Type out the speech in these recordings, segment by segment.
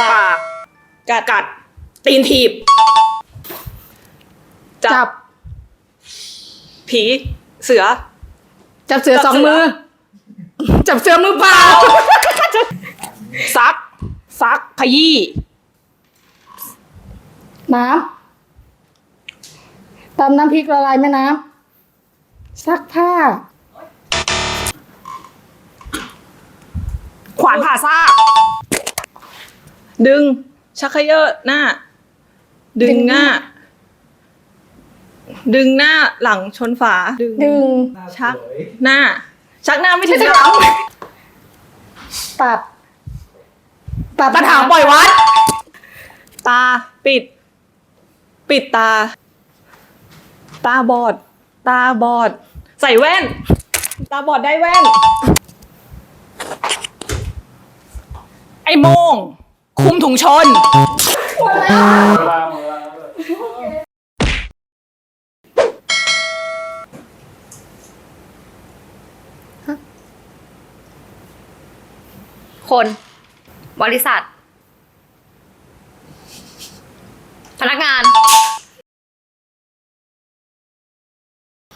ปาก กัดกัด ตีนถีบ จับผี เสือ จับเสือจับสองเสือมือ จับเสือมือเปล่า ซัก ซักขยี้น้ำตำน้ำพริกละลายแม่น้ำซักผ้า ขวานผ่าซาก ดึง ชักเขยอหน้า ดึงหน้า ดึงหน้าหลังชนฝา ดึง ดึง ชัก หน้า ชักหน้าไม่ถึงไม่หใช่ลังตัดตัดตาถามปล่อยวัด ตาปิด ปิดตา ตาบอด ตาบอด ใส่แว่น ตาบอดได้แว่น ไอ้โมง คุมถุงชน คน บริษัท พนักงาน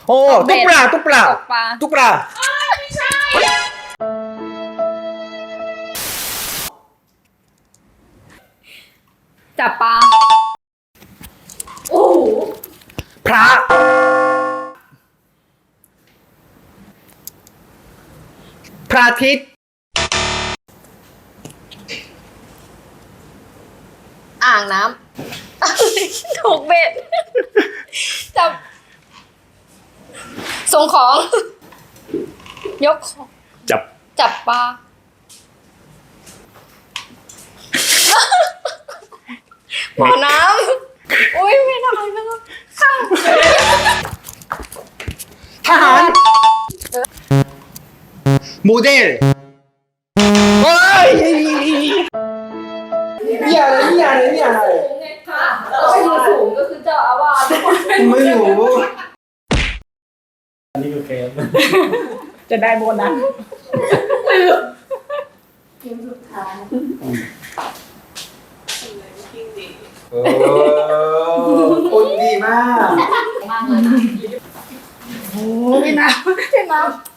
โอ้ตุ๊กปลาตุ๊กปลาตกปลา ตุ๊กปลา จับปลาพระ พระอาทิตย์ อ่างน้ำ ถูกเบ็ด จับ ส่งของ ยกของ จับ จับปลา หมอน้ำอุ้ยไม่ได้ไม่ได้ข้ามทหารโมเดลเฮ้ยอย่าเลยอย่าเลยอย่าเลยแล้วก็ยืนสูงก็คือเจ้าอาวาสไม่อยู่จะได้โบนัสโอ้คนดีมากโอ้พี่น้ำพี่น้ำ